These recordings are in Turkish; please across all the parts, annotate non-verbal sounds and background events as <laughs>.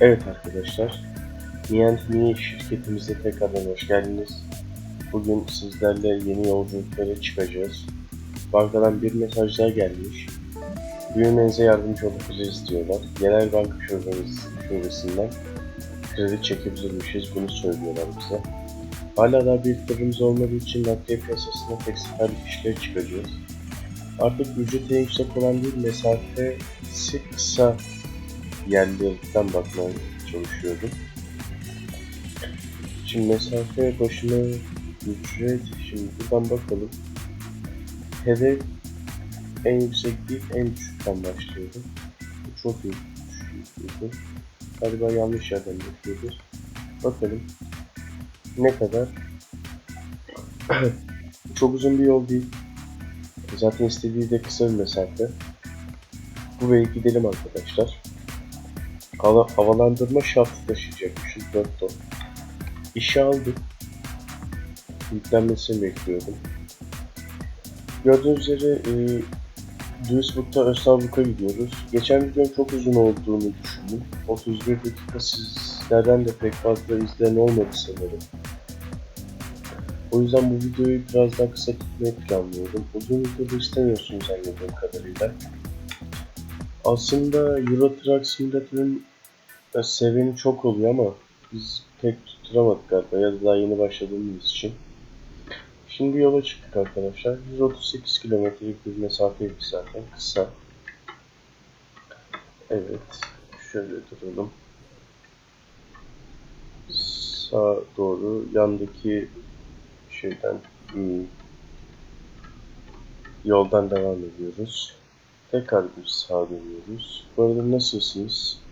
Evet arkadaşlar, Niyant Mini şirketimize tekrardan hoş geldiniz. Bugün sizlerle yeni yolculuklara çıkacağız. Bankadan bir mesaj daha gelmiş. Büyümenize yardımcı olabiliriz diyorlar. Genel banka şubesinden kredi çekebilirmişiz, bunu söylüyorlar bize. Hala daha bir tırımız olmadığı için nakliye piyasasına tek seferlik işlere çıkacağız. Artık ücreti yüksek olan değil, mesafesi kısa yerlerden bakmaya çalışıyordum. Şimdi mesafe başına ücret, şimdi buradan bakalım. Hedef en yüksek değil, en düşükten başlıyorum. Bu çok iyi düşüyordu. Galiba yanlış yerden bakıyoruz. Bakalım. Ne kadar? <clears throat> çok uzun bir yol değil. Zaten istediği de kısa bir mesafe. Buraya gidelim arkadaşlar. Hava, havalandırma şaftı taşıyacakmışız 4 ton. İşe aldık. Yüklenmesini bekliyordum. Gördüğünüz üzere e, Duisburg'da Östavluk'a gidiyoruz. Geçen videonun çok uzun olduğunu düşündüm. 31 dakika sizlerden de pek fazla izleyen olmadı sanırım. O yüzden bu videoyu biraz daha kısa tutmayı planlıyorum. Uzun videoda istemiyorsunuz anladığım kadarıyla. Aslında Euro Truck Simulator'ın e, seveni çok oluyor ama biz pek tutturamadık galiba ya da daha yeni başladığımız için. Şimdi yola çıktık arkadaşlar. 138 kilometrelik bir mesafeydi zaten kısa. Evet. Şöyle duralım. Sağa doğru yandaki şeyden hmm, yoldan devam ediyoruz. Tekrar bir sağa dönüyoruz. Bu arada nasılsınız?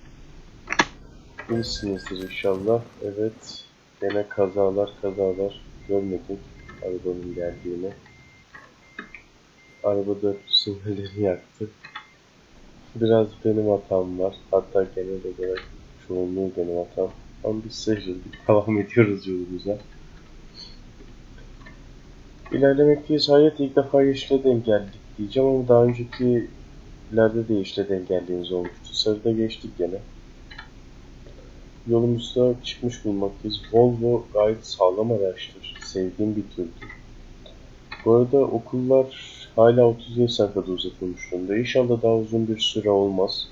İyisinizdir inşallah. Evet. Gene kazalar kazalar görmedik arabanın geldiğini. Araba dört sinyalleri yaktı. Biraz benim hatam var. Hatta genel olarak çoğunluğu benim hatam. Ama biz sıyrıldık. Devam ediyoruz yolumuza. İlerlemekteyiz. Hayat ilk defa yeşile denk geldik diyeceğim ama daha önceki ileride de yeşile denk geldiğimiz olmuştu. Sarıda geçtik gene. Yolumuzda çıkmış bulunmaktayız. Volvo gayet sağlam araçtır. Sevdiğim bir türdür. Bu arada okullar hala 30 Nisan kadar uzatılmış durumda. İnşallah daha uzun bir süre olmaz.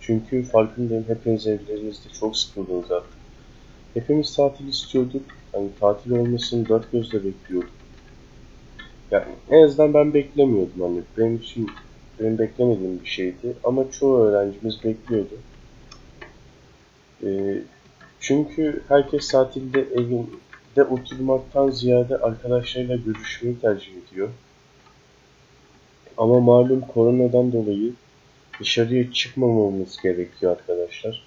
Çünkü farkındayım hepiniz evlerinizde çok sıkıldınız artık. Hepimiz tatil istiyorduk. Hani tatil olmasını dört gözle bekliyorduk. Yani en azından ben beklemiyordum hani. Benim için benim beklemediğim bir şeydi. Ama çoğu öğrencimiz bekliyordu. Ee, çünkü herkes tatilde evinde oturmaktan ziyade arkadaşlarıyla görüşmeyi tercih ediyor. Ama malum koronadan dolayı dışarıya çıkmamamız gerekiyor arkadaşlar.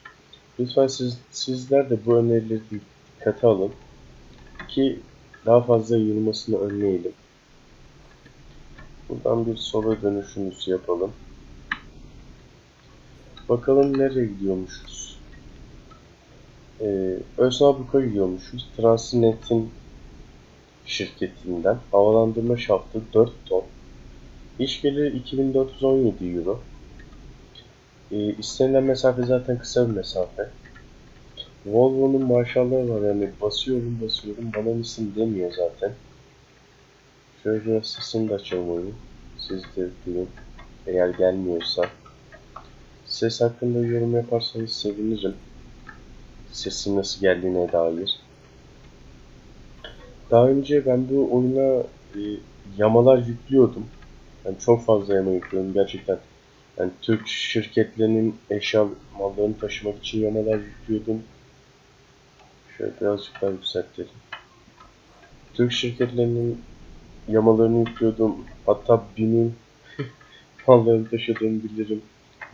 Lütfen siz, sizler de bu önerileri dikkate alın ki daha fazla yayılmasını önleyelim. Buradan bir sola dönüşümüzü yapalım. Bakalım nereye gidiyormuşuz. Ee, Öznabruk'a gidiyormuşuz. Transnet'in şirketinden havalandırma şaftı 4 ton. İş geliri 2417 euro. Ee, istenilen mesafe zaten kısa bir mesafe. Volvo'nun maşallahı var yani basıyorum basıyorum bana mısın demiyor zaten. Şöyle biraz sesini de açalım oyun. Siz de duyun. Eğer gelmiyorsa. Ses hakkında yorum yaparsanız sevinirim. Sesin nasıl geldiğine dair. Daha önce ben bu oyuna e, yamalar yüklüyordum. Yani çok fazla yama yüklüyorum gerçekten. Yani Türk şirketlerinin eşya mallarını taşımak için yamalar yüklüyordum. Şöyle birazcık daha yükseltelim. Türk şirketlerinin yamalarını yüklüyordum. Hatta BİM'in <laughs> mallarını taşıdığımı bilirim.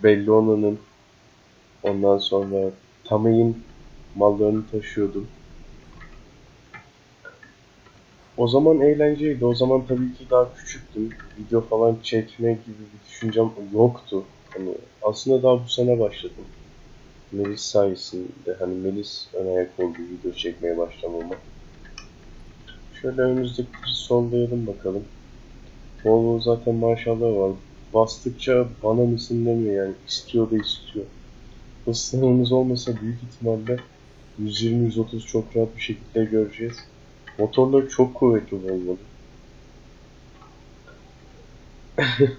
Bellona'nın ondan sonra Tamey'in mallarını taşıyordum. O zaman eğlenceliydi. O zaman tabii ki daha küçüktüm. Video falan çekme gibi bir düşüncem yoktu. Hani aslında daha bu sene başladım. Melis sayesinde hani Melis ön ayak oldu video çekmeye başlamama. Şöyle önümüzdeki sollayalım bakalım. Volvo zaten maşallah var. Bastıkça bana mısın demiyor yani istiyor da istiyor. ısınımımız olmasa büyük ihtimalle 120-130 çok rahat bir şekilde göreceğiz. Motorları çok kuvvetli Volvo'nun. <laughs>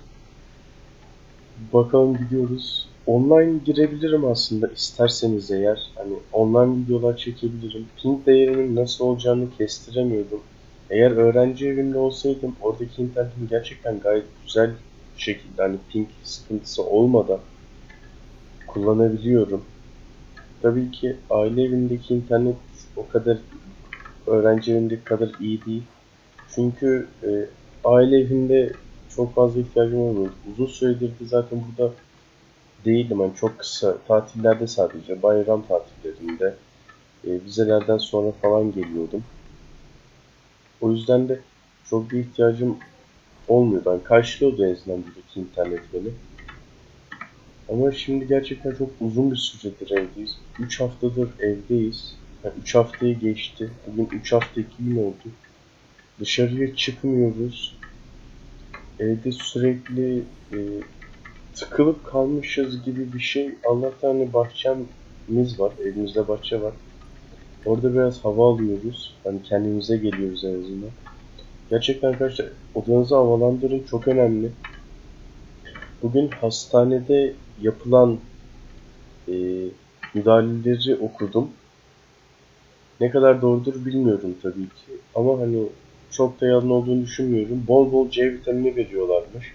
Bakalım gidiyoruz. Online girebilirim aslında isterseniz eğer. Hani online videolar çekebilirim. Ping değerinin nasıl olacağını kestiremiyordum. Eğer öğrenci evinde olsaydım oradaki internetim gerçekten gayet güzel şekilde hani ping sıkıntısı olmadan kullanabiliyorum. Tabii ki aile evindeki internet o kadar öğrenci evindeki kadar iyi değil. Çünkü e, aile evinde çok fazla ihtiyacım olmuyor. Uzun süredir de zaten burada değildim. Yani çok kısa tatillerde sadece bayram tatillerinde e, vizelerden sonra falan geliyordum. O yüzden de çok bir ihtiyacım olmuyordu. Yani karşılıyordu en azından buradaki internet beni. Ama şimdi gerçekten çok uzun bir süredir evdeyiz. 3 haftadır evdeyiz. Yani 3 haftayı geçti. Bugün 3 hafta 2 gün oldu. Dışarıya çıkmıyoruz. Evde sürekli e, tıkılıp kalmışız gibi bir şey. Allah'tan hani bahçemiz var. Evimizde bahçe var. Orada biraz hava alıyoruz. Hani kendimize geliyoruz en azından. Gerçekten arkadaşlar odanızı havalandırın çok önemli. Bugün hastanede yapılan e, müdahaleleri okudum. Ne kadar doğrudur bilmiyorum tabii ki. Ama hani çok da yalan olduğunu düşünmüyorum. Bol bol C vitamini veriyorlarmış.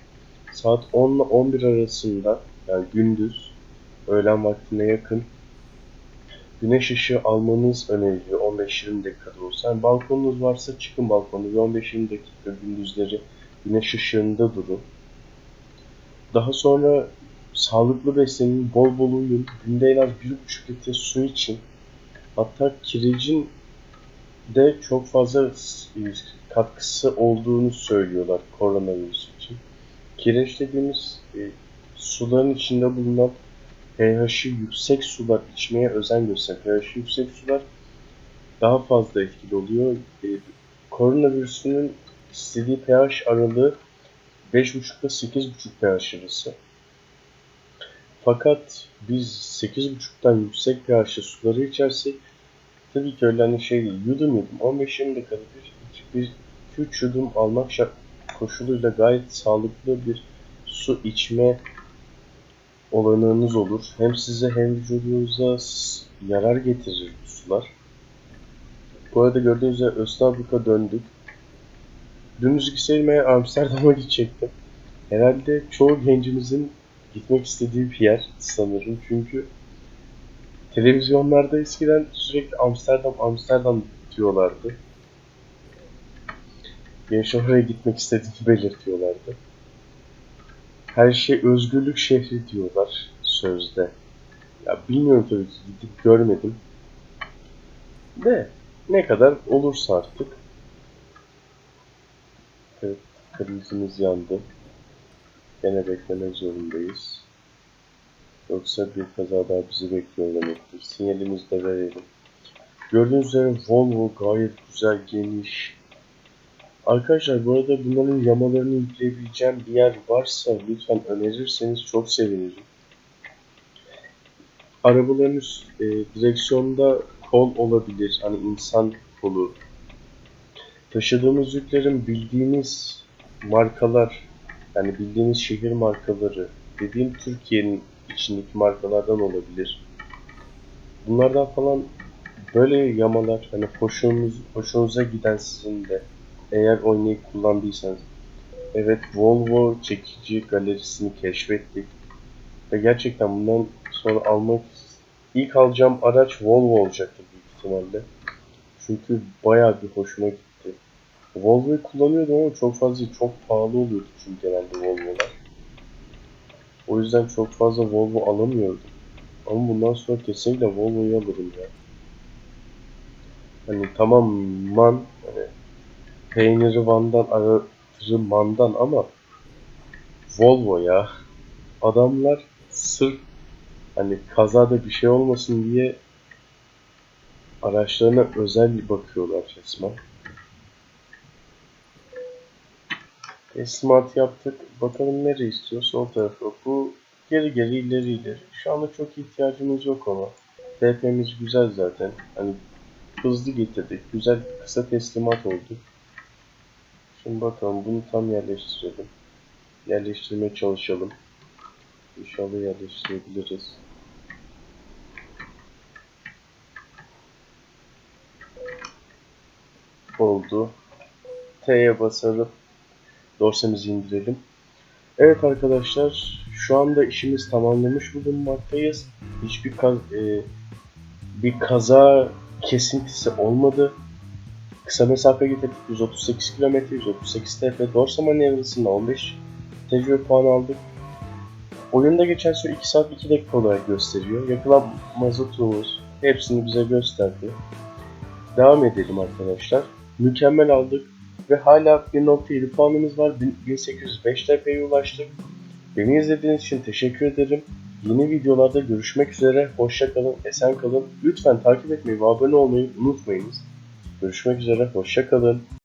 Saat 10 ile 11 arasında yani gündüz öğlen vaktine yakın güneş ışığı almanız öneriliyor 15-20 dakikada olsa. Yani balkonunuz varsa çıkın balkona 15-20 dakika gündüzleri güneş ışığında durun. Daha sonra sağlıklı beslenin, bol bol uyuyun. Günde en az 1,5 litre su için. Hatta kirecin de çok fazla katkısı olduğunu söylüyorlar koronavirüs için. Kireç dediğimiz e, suların içinde bulunan pH'i yüksek sular içmeye özen gösteren pH'i yüksek sular daha fazla etkili oluyor. E, koronavirüsünün istediği pH aralığı 5.5 ile 8.5 pH arası. Fakat biz 8.5'tan yüksek pH'li suları içersek tabii ki öyle hani şey değil. Yudum yudum 15-20 dakikada bir, bir 2-3 yudum almak şart koşuluyla gayet sağlıklı bir su içme olanağınız olur. Hem size hem vücudunuza yarar getirir bu sular. Bu arada gördüğünüz üzere Osnabrück'a döndük. Dümdüz eğer Amsterdam'a gidecektim. Herhalde çoğu gencimizin gitmek istediği bir yer sanırım. Çünkü televizyonlarda eskiden sürekli Amsterdam Amsterdam diyorlardı. Gençler oraya gitmek istediğini belirtiyorlardı. Her şey özgürlük şehri diyorlar sözde. Ya bilmiyorum tabii ki gidip görmedim. De ne kadar olursa artık. Evet, kırmızımız yandı. Gene beklemek zorundayız. Yoksa bir kaza daha bizi bekliyor demektir. Sinyalimizi de verelim. Gördüğünüz üzere Volvo gayet güzel, geniş. Arkadaşlar bu arada bunların yamalarını yükleyebileceğim bir yer varsa lütfen önerirseniz çok sevinirim. Arabaların e, direksiyonda kol olabilir. Hani insan kolu. Taşıdığımız yüklerin bildiğimiz markalar yani bildiğiniz şehir markaları dediğim Türkiye'nin içindeki markalardan olabilir. Bunlardan falan böyle yamalar hani hoşunuz, hoşunuza giden sizin de eğer oynayıp kullandıysanız. Evet Volvo çekici galerisini keşfettik. Ve gerçekten bundan sonra almak ilk alacağım araç Volvo olacaktı büyük ihtimalle. Çünkü bayağı bir hoşuma gitti. Volvo'yu kullanıyordum ama çok fazla çok pahalı oluyordu çünkü genelde Volvo'lar. O yüzden çok fazla Volvo alamıyordum. Ama bundan sonra kesinlikle Volvo'yu alırım ya. Hani tamam man hani peyniri Van'dan aratırı mandan ama Volvo ya. Adamlar sırf hani kazada bir şey olmasın diye araçlarına özel bakıyorlar resmen. Teslimat yaptık. Bakalım nereye istiyor? Sol tarafı. Bu geri geri ileri ileri. Şu anda çok ihtiyacımız yok ama. TP'miz güzel zaten. Hani hızlı getirdik. Güzel kısa teslimat oldu. Şimdi bakalım bunu tam yerleştirelim. Yerleştirmeye çalışalım. İnşallah yerleştirebiliriz. Oldu. T'ye basalım. Dorsemizi indirelim. Evet arkadaşlar, şu anda işimiz tamamlamış bulunmaktayız. Hiçbir kaz e, bir kaza kesintisi olmadı. Kısa mesafe getirdik 138 km, 138 TP dorsa manevrasında 15 tecrübe puanı aldık. Oyunda geçen süre 2 saat 2 dakika olarak gösteriyor. Yakılan mazotumuz hepsini bize gösterdi. Devam edelim arkadaşlar. Mükemmel aldık ve hala 1.7 puanımız var. 1805 TP'ye ulaştık. Beni izlediğiniz için teşekkür ederim. Yeni videolarda görüşmek üzere. Hoşça kalın, esen kalın. Lütfen takip etmeyi ve abone olmayı unutmayınız. Görüşmek üzere, hoşça kalın.